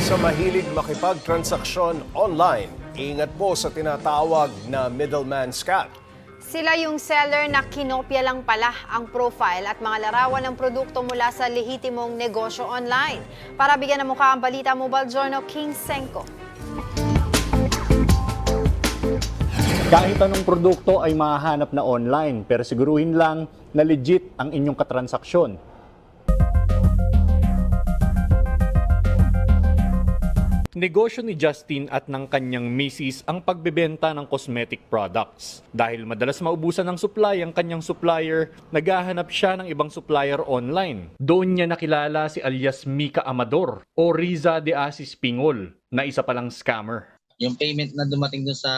Sa mahilig makipagtransaksyon online, ingat po sa tinatawag na middleman scam. Sila yung seller na kinopya lang pala ang profile at mga larawan ng produkto mula sa lehitimong negosyo online. Para bigyan ng mukha ang balita, Mobile Journal King Senko. Kahit anong produkto ay mahahanap na online pero siguruhin lang na legit ang inyong katransaksyon. Negosyo ni Justin at ng kanyang misis ang pagbebenta ng cosmetic products. Dahil madalas maubusan ng supply ang kanyang supplier, naghahanap siya ng ibang supplier online. Doon niya nakilala si alias Mika Amador o Riza de Asis Pingol na isa palang scammer. Yung payment na dumating dun sa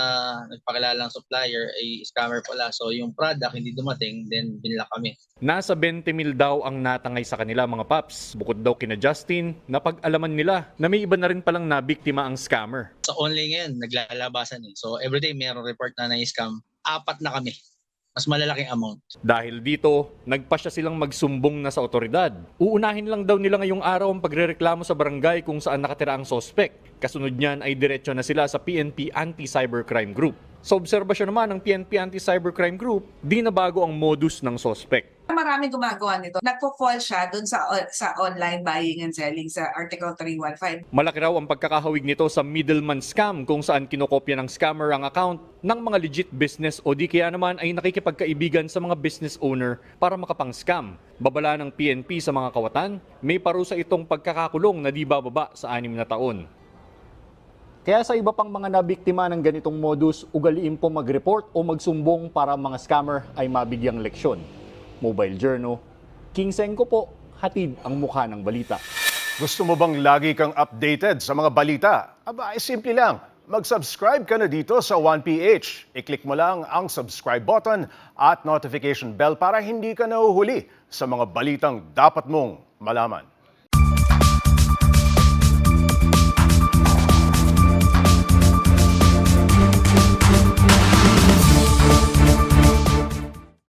nagpakilalang supplier ay scammer pala. So yung product hindi dumating, then binila kami. Nasa 20 mil daw ang natangay sa kanila mga paps. Bukod daw kina Justin, napag-alaman nila na may iba na rin palang nabiktima ang scammer. Sa online ngayon, naglalabasan eh. So everyday mayroong report na na-scam. Apat na kami. Mas malalaking amount. Dahil dito, nagpa siya silang magsumbong na sa otoridad. Uunahin lang daw nila ngayong araw ang pagrereklamo sa barangay kung saan nakatira ang sospek. Kasunod niyan ay diretsyo na sila sa PNP Anti-Cybercrime Group. Sa obserbasyon naman ng PNP Anti-Cybercrime Group, di na bago ang modus ng sospek. Maraming gumagawa nito. Nagpo-fall siya dun sa sa online buying and selling sa Article 315. Malaki raw ang pagkakahawig nito sa middleman scam kung saan kinokopya ng scammer ang account ng mga legit business o di kaya naman ay nakikipagkaibigan sa mga business owner para makapang-scam. Babala ng PNP sa mga kawatan, may parusa itong pagkakakulong na di bababa sa anim na taon. Kaya sa iba pang mga nabiktima ng ganitong modus, ugaliin po mag-report o magsumbong para mga scammer ay mabigyang leksyon. Mobile Journal, King Sengko po, hatid ang mukha ng balita. Gusto mo bang lagi kang updated sa mga balita? Aba, ay simple lang. Mag-subscribe ka na dito sa 1PH. I-click mo lang ang subscribe button at notification bell para hindi ka nahuhuli sa mga balitang dapat mong malaman.